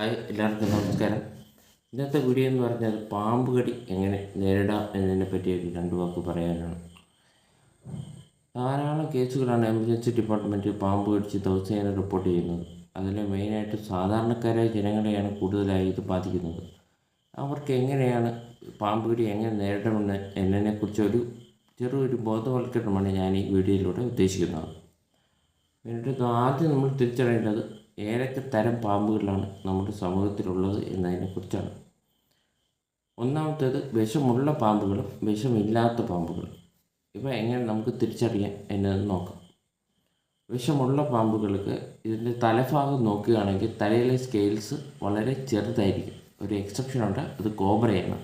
Hi എല്ലാവർക്കും നമസ്കാരം. ഇന്നത്തെ വീഡിയോ എന്ന് പറഞ്ഞാൽ പാമ്പ് കടി എങ്ങനെ നേരിടാം എന്നതിനെ പറ്റി ഒരു രണ്ട് വാക്ക് പറയാനാണ്. ധാരാളം കേസുകളാണ് എമർജൻസി ഡിപ്പാർട്ട്മെന്റ് പാമ്പ് കടിച്ച് ദിവസേന റിപ്പോർട്ട് ചെയ്യുന്നത്. അതിൽ മെയിനായിട്ട് സാധാരണക്കാരായ ജനങ്ങളെയാണ് കൂടുതലായി ഇത് ബാധിക്കുന്നത്. അവർക്ക് എങ്ങനെയാണ് പാമ്പ് കടി എങ്ങനെ നേരിടണമെന്ന് എന്നതിനെക്കുറിച്ചൊരു ചെറിയൊരു ബോധവൽക്കരണമാണ് ഞാൻ ഈ വീഡിയോയിലൂടെ ഉദ്ദേശിക്കുന്നത്. എന്നിട്ട് ആദ്യം നമ്മൾ തിരിച്ചറിയേണ്ടത് ഏതൊക്കെ തരം പാമ്പുകളാണ് നമ്മുടെ സമൂഹത്തിലുള്ളത് എന്നതിനെക്കുറിച്ചാണ് ഒന്നാമത്തേത് വിഷമുള്ള പാമ്പുകളും വിഷമില്ലാത്ത പാമ്പുകളും. ഇവ എങ്ങനെ നമുക്ക് തിരിച്ചറിയാം എന്നതെന്ന് നോക്കാം. വിഷമുള്ള പാമ്പുകൾക്ക് ഇതിന്റെ തലഭാഗം നോക്കുകയാണെങ്കിൽ തലയിലെ സ്കെയിൽസ് വളരെ ചെറുതായിരിക്കും. ഒരു എക്സെപ്ഷൻ ഉണ്ട് അത് കോബ്രയാണ്.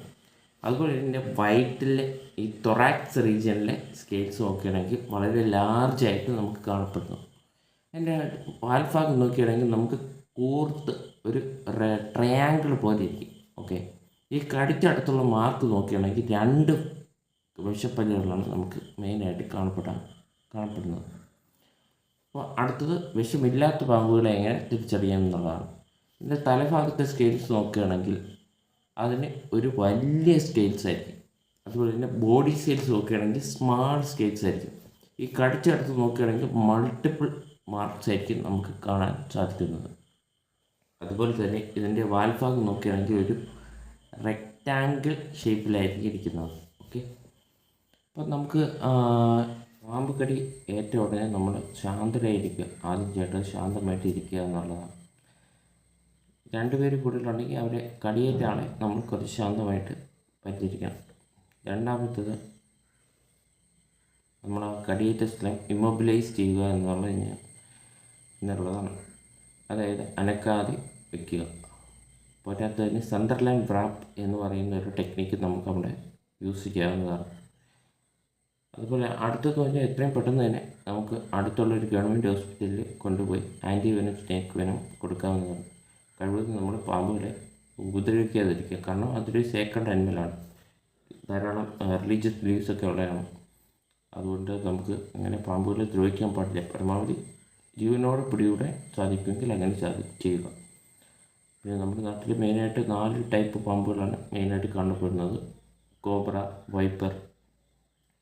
അതുപോലെ ഇതിന്റെ വയറ്റിലെ ഈ തൊറാക്സ് റീജിയനിലെ സ്കെയിൽസ് നോക്കുകയാണെങ്കിൽ വളരെ ലാർജായിട്ട് നമുക്ക് കാണപ്പെടുന്നു. അതിന്റെ വാൽഭാഗം നോക്കുകയാണെങ്കിൽ നമുക്ക് കൂർത്ത് ഒരു ട്രയാങ്കിൾ പോലെ ഇരിക്കും. ഓക്കെ ഈ കടിച്ചടുത്തുള്ള മാർക്ക് നോക്കുകയാണെങ്കിൽ രണ്ട് വിഷപ്പല്ലുകളാണ് നമുക്ക് മെയിനായിട്ട് കാണപ്പെടാൻ കാണപ്പെടുന്നത്. അപ്പോൾ അടുത്തത് വിഷമില്ലാത്ത പാമ്പുകളെ എങ്ങനെ തിരിച്ചറിയാം എന്നുള്ളതാണ്. ഇതിന്റെ തലഭാഗത്തെ സ്കെയിൽസ് നോക്കുകയാണെങ്കിൽ അതിന് ഒരു വലിയ സ്കെയിൽസ് ആയിരിക്കും. അതുപോലെ തന്നെ ബോഡി സ്കെയിൽസ് നോക്കുകയാണെങ്കിൽ സ്മാൾ സ്കെയിൽസ് ആയിരിക്കും. ഈ കടിച്ചടുത്ത് നോക്കുകയാണെങ്കിൽ മൾട്ടിപ്പിൾ മാർക്സ് ആയിരിക്കും നമുക്ക് കാണാൻ സാധിക്കുന്നത്. അതുപോലെ തന്നെ ഇതിന്റെ വാൽഭാഗം നോക്കുകയാണെങ്കിൽ ഒരു റെക്റ്റാങ്കിൾ ഷേപ്പിലായിരിക്കും ഇരിക്കുന്നത്. ഓക്കെ അപ്പം നമുക്ക് പാമ്പ് കടി ഏറ്റ ഉടനെ നമ്മൾ ശാന്തരായിരിക്കുക. ആദ്യം ചേട്ടൻ ശാന്തമായിട്ട് ഇരിക്കുക എന്നുള്ളതാണ്. രണ്ടുപേർ കൂടുതലുണ്ടെങ്കിൽ അവരെ കടിയേറ്റ ആളെ നമ്മൾ കുറച്ച് ശാന്തമായിട്ട് പരിചരിക്കണം രണ്ടാമത്തത് നമ്മൾ ആ കടിയേറ്റ സ്ഥലം ഇമ്മൊബിലൈസ് ചെയ്യുക എന്നുള്ളത് എന്നുള്ളതാണ്. അതായത് അനക്കാതെ വയ്ക്കുക പോരാത്തതിന് സെൻട്രലൈൻ ബ്രാപ്പ് എന്ന് പറയുന്ന ഒരു ടെക്നിക്ക് നമുക്ക് അവിടെ യൂസ് ചെയ്യാവുന്നതാണ്. അതുപോലെ അടുത്തെന്ന് പറഞ്ഞാൽ എത്രയും പെട്ടെന്ന് തന്നെ നമുക്ക് അടുത്തുള്ള ഒരു ഗവൺമെന്റ് ഹോസ്പിറ്റലിൽ കൊണ്ടുപോയി ആന്റി വെനം സ്നേക്ക് വെനം കൊടുക്കാവുന്നതാണ്. കഴിവതും നമ്മൾ പാമ്പുകളെ ഉപദ്രവിക്കാതിരിക്കുക. കാരണം അതൊരു സേക്രഡ് അനിമലാണ് ധാരാളം റിലീജിയസ് ബിലീവ്സൊക്കെ ഉള്ളതാണ്. അതുകൊണ്ട് നമുക്ക് അങ്ങനെ പാമ്പുകളെ ദ്രോഹിക്കാൻ പാടില്ല. പരമാവധി ജീവനോടെ പിടികൂടെ സാധിക്കുമെങ്കിൽ അങ്ങനെ ചെയ്യുക. പിന്നെ നമ്മുടെ നാട്ടിൽ മെയിനായിട്ട് നാല് ടൈപ്പ് പാമ്പുകളാണ് മെയിനായിട്ട് കാണപ്പെടുന്നത്. കോബ്ര വൈപ്പർ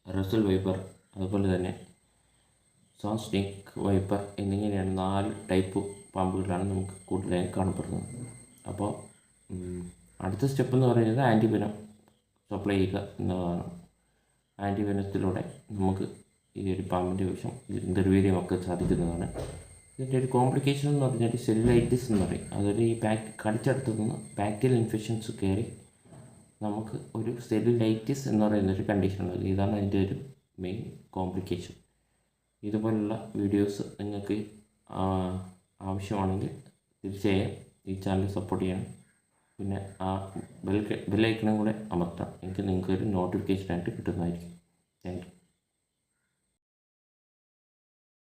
റസൽ വൈപ്പർ അതുപോലെ തന്നെ സാസ്നിക് വൈപ്പർ എന്നിങ്ങനെയാണ് നാല് ടൈപ്പ് പാമ്പുകളാണ് നമുക്ക് കൂടുതലായി കാണപ്പെടുന്നത്. അപ്പോൾ അടുത്ത സ്റ്റെപ്പ് എന്ന് പറയുന്നത് ആന്റിബിനം സപ്ലൈ ചെയ്യുക എന്നതാണ് ആന്റിബിനത്തിലൂടെ നമുക്ക് ഈ ഒരു പാമ്പിന്റെ വിഷം നിർവീര്യമൊക്കെ സാധിക്കുന്നതാണ്. ഇതിന്റെ ഒരു കോംപ്ലിക്കേഷൻ എന്ന് പറഞ്ഞാൽ സെല്ലുലൈറ്റിസ് എന്ന് പറയും. അതൊരു ഈ പാക്ക് കടിച്ചെടുത്തു നിന്ന് പാക്കിൽ ഇൻഫെക്ഷൻസ് കയറി നമുക്ക് ഒരു സെല്ലുലൈറ്റിസ് എന്ന് പറയുന്ന ഒരു കണ്ടീഷൻ ഉണ്ട്. ഇതാണ് അതിന്റെ ഒരു മെയിൻ കോംപ്ലിക്കേഷൻ ഇതുപോലുള്ള വീഡിയോസ് നിങ്ങൾക്ക് ആവശ്യമാണെങ്കിൽ തീർച്ചയായും ഈ ചാനൽ സപ്പോർട്ട് ചെയ്യണം. പിന്നെ ആ ബെൽ ബെല്ലൈക്കണും കൂടെ അമർത്താം എനിക്ക് നിങ്ങൾക്ക് ഒരു നോട്ടിഫിക്കേഷനായിട്ട് കിട്ടുന്നതായിരിക്കും. താങ്ക്